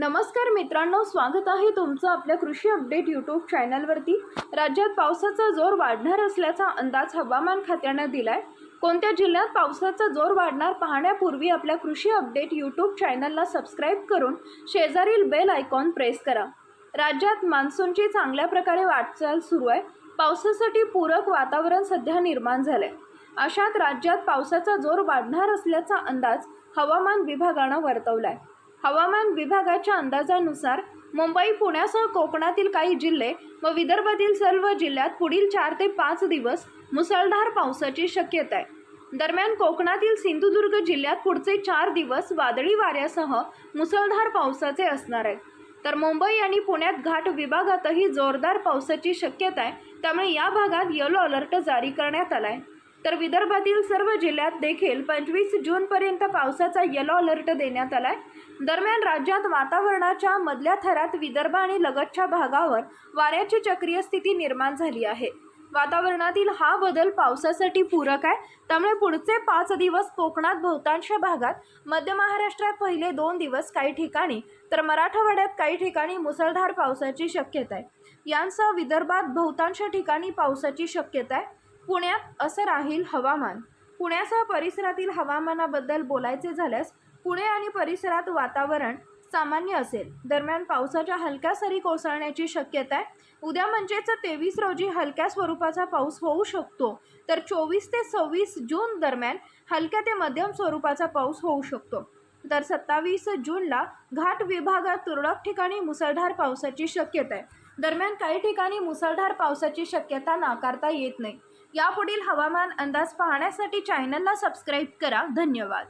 नमस्कार मित्रांनो स्वागत आहे तुमचं आपल्या कृषी अपडेट यूट्यूब चॅनलवरती राज्यात पावसाचा जोर वाढणार असल्याचा अंदाज हवामान खात्यानं दिलाय. कोणत्या जिल्ह्यात पावसाचा जोर वाढणार पाहण्यापूर्वी आपल्या कृषी अपडेट यूट्यूब चॅनलला सबस्क्राईब करून शेजारील बेल आयकॉन प्रेस करा. राज्यात मान्सूनची चांगल्या प्रकारे वाटचाल सुरू आहे. पावसासाठी पूरक वातावरण सध्या निर्माण झालंय. अशात राज्यात पावसाचा जोर वाढणार असल्याचा अंदाज हवामान विभागानं वर्तवला आहे हवामान विभागाच्या अंदाजानुसार मुंबई पुण्यासह कोकणातील काही जिल्हे व विदर्भातील सर्व जिल्ह्यात पुढील चार ते पाच दिवस मुसळधार पावसाची शक्यता आहे. दरम्यान कोकणातील सिंधुदुर्ग जिल्ह्यात पुढचे चार दिवस वादळी वाऱ्यासह मुसळधार पावसाचे असणार आहेत. तर मुंबई आणि पुण्यात घाट विभागातही जोरदार पावसाची शक्यता आहे त्यामुळे या भागात येलो अलर्ट जारी करण्यात आला आहे तर विदर्भातील सर्व जिल्ह्यात देखील पंचवीस जूनपर्यंत पावसाचा येलो अलर्ट देण्यात आला आहे दरम्यान राज्यात वातावरणाच्या मधल्या थरात विदर्भ आणि लगतच्या भागावर वाऱ्याची चक्रीय स्थिती निर्माण झाली आहे. वातावरणातील हा बदल पावसासाठी पूरक आहे. त्यामुळे पुढचे पाच दिवस कोकणात बहुतांश भागात मध्य महाराष्ट्रात पहिले दोन दिवस काही ठिकाणी तर मराठवाड्यात काही ठिकाणी मुसळधार पावसाची शक्यता आहे. यांसह विदर्भात बहुतांश ठिकाणी पावसाची शक्यता आहे. पुण्यात असं राहील हवामान. पुण्यासह परिसरातील हवामानाबद्दल बोलायचे झाल्यास पुणे आणि परिसरात वातावरण सामान्य असेल. दरम्यान पावसाच्या हलक्या सरी कोसळण्याची शक्यता आहे. उद्या म्हणजेच तेवीस रोजी हलक्या स्वरूपाचा पाऊस होऊ शकतो. तर चोवीस ते सव्वीस जून दरम्यान हलक्या ते मध्यम स्वरूपाचा पाऊस होऊ शकतो. तर सत्तावीस जूनला घाट विभागात तुरळक ठिकाणी मुसळधार पावसाची शक्यता आहे. दरम्यान काही ठिकाणी मुसळधार पावसाची शक्यता नाकारता येत नाही. यापुढील हवामान अंदाज पाहण्यासाठी चॅनलला सबस्क्राईब करा. धन्यवाद.